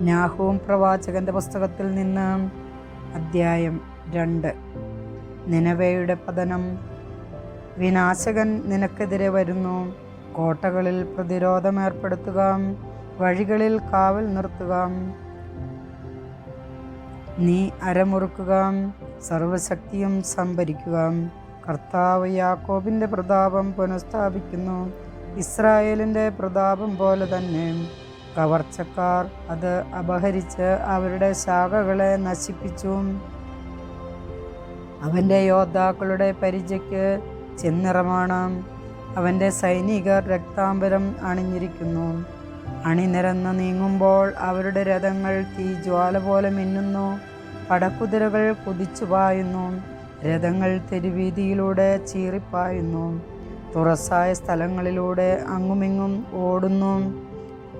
നാഹൂം പ്രവാചകന്റെ പുസ്തകത്തിൽ നിന്ന്. അദ്ധ്യായം രണ്ട്. നിനവയുടെ പതനം. വിനാശകൻ നിനക്കെതിരെ വരുന്നു. കോട്ടകളിൽ പ്രതിരോധം ഏർപ്പെടുത്തുക വഴികളിൽ കാവൽ നിർത്തുക. നീ അരമുറുക്കുക. സർവശക്തിയും സംഭരിക്കുക. കർത്താവ് യാക്കോബിന്റെ പ്രതാപം പുനഃസ്ഥാപിക്കുന്നു. ഇസ്രായേലിന്റെ പ്രതാപം പോലെ തന്നെ കവർച്ചക്കാർ അത് അപഹരിച്ച് അവരുടെ ശാഖകളെ നശിപ്പിച്ചു. അവന്റെ യോദ്ധാക്കളുടെ പരിചയ്ക്ക് ചെന്നിറമാണ്. അവന്റെ സൈനികർ രക്താംബരം അണിഞ്ഞിരിക്കുന്നു. അണിനിരന്ന് നീങ്ങുമ്പോൾ അവരുടെ രഥങ്ങൾ തീജ്വാല പോലെ മിന്നുന്നു. പടക്കുതിരകൾ കുതിച്ചു പായുന്നു. രഥങ്ങൾ തെരുവീതിയിലൂടെ ചീറിപ്പായുന്നു. തുറസായ സ്ഥലങ്ങളിലൂടെ അങ്ങുമിങ്ങും ഓടുന്നു.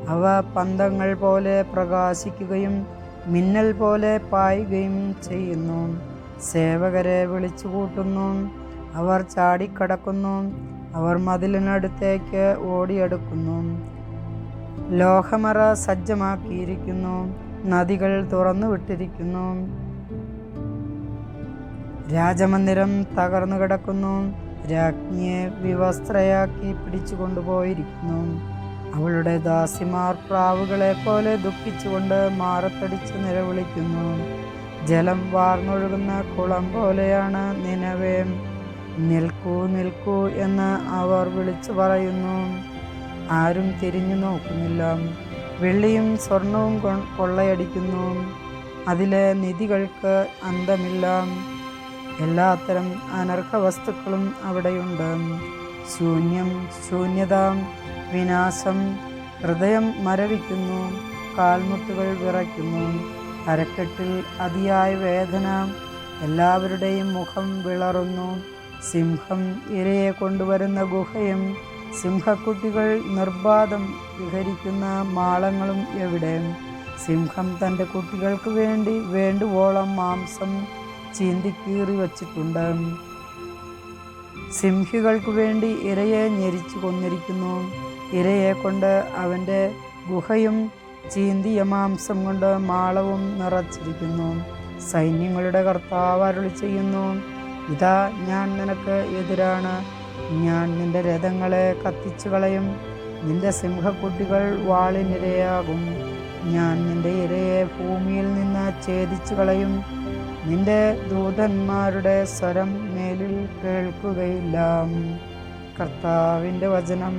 അവ പന്തങ്ങൾ പോലെ പ്രകാശിക്കുകയും മിന്നൽ പോലെ പായുകയും ചെയ്യുന്നു. സേവകരെ വിളിച്ചു കൂട്ടുന്നു. അവർ ചാടിക്കടക്കുന്നു. അവർ മതിലിനടുത്തേക്ക് ഓടിയെടുക്കുന്നു. ലോഹമറ സജ്ജമാക്കിയിരിക്കുന്നു. നദികൾ തുറന്നു വിട്ടിരിക്കുന്നു രാജമന്ദിരം തകർന്നു കിടക്കുന്നു രാജ്ഞിയെ വിവസ്ത്രയാക്കി പിടിച്ചു കൊണ്ടുപോയിരിക്കുന്നു അവളുടെ ദാസിമാർ പ്രാവുകളെ പോലെ ദുഃഖിച്ചുകൊണ്ട് മാറത്തടിച്ച് നിലവിളിക്കുന്നു. ജലം വാർന്നൊഴുകുന്ന കുളം പോലെയാണ് നിലവേ. നിൽക്കൂ നിൽക്കൂ എന്ന് അവർ വിളിച്ചു പറയുന്നു. ആരും തിരിഞ്ഞു നോക്കുന്നില്ല. വെള്ളിയും സ്വർണവും കൊള്ളയടിക്കുന്നു. അതിലെ നിധികൾക്ക് അന്തമില്ല. എല്ലാത്തരം അനർഹ വസ്തുക്കളും അവിടെയുണ്ട്. ശൂന്യം ശൂന്യത വിനാശം ഹൃദയം മരവിക്കുന്നു കാൽമുട്ടുകൾ വിറയ്ക്കുന്നു അരക്കെട്ടിൽ അതിയായ വേദന എല്ലാവരുടെയും മുഖം വിളറുന്നു. സിംഹം ഇരയെ കൊണ്ടുവരുന്ന ഗുഹയും സിംഹക്കുട്ടികൾ നിർബാധം വിഹരിക്കുന്ന മാളങ്ങളും എവിടെ? സിംഹം തന്റെ കുട്ടികൾക്ക് വേണ്ടി വേണ്ടുവോളം മാംസം ചീന്തിക്കീറി വച്ചിട്ടുണ്ട് സിംഹികൾക്ക് വേണ്ടി ഇരയെ ഞെരിച്ചു കൊന്നിരിക്കുന്നു. ഇരയെ കൊണ്ട് അവന്റെ ഗുഹയും ചീന്തിയ മാംസം കൊണ്ട് മാളവും നിറച്ചിരിക്കുന്നു. സൈന്യങ്ങളുടെ കർത്താവ് അരുളി ചെയ്യുന്നു ഇതാ ഞാൻ നിനക്ക് എതിരാണ്. ഞാൻ നിന്റെ രഥങ്ങളെ കത്തിച്ചു കളയും നിന്റെ സിംഹക്കുട്ടികൾ വാളിനിരയാകും. ഞാൻ നിന്റെ ഇരയെ ഭൂമിയിൽ നിന്ന് ഛേദിച്ചു കളയും നിന്റെ ദൂതന്മാരുടെ സ്വരം മേലിൽ കേൾക്കുകയില്ല. കർത്താവിന്റെ വചനം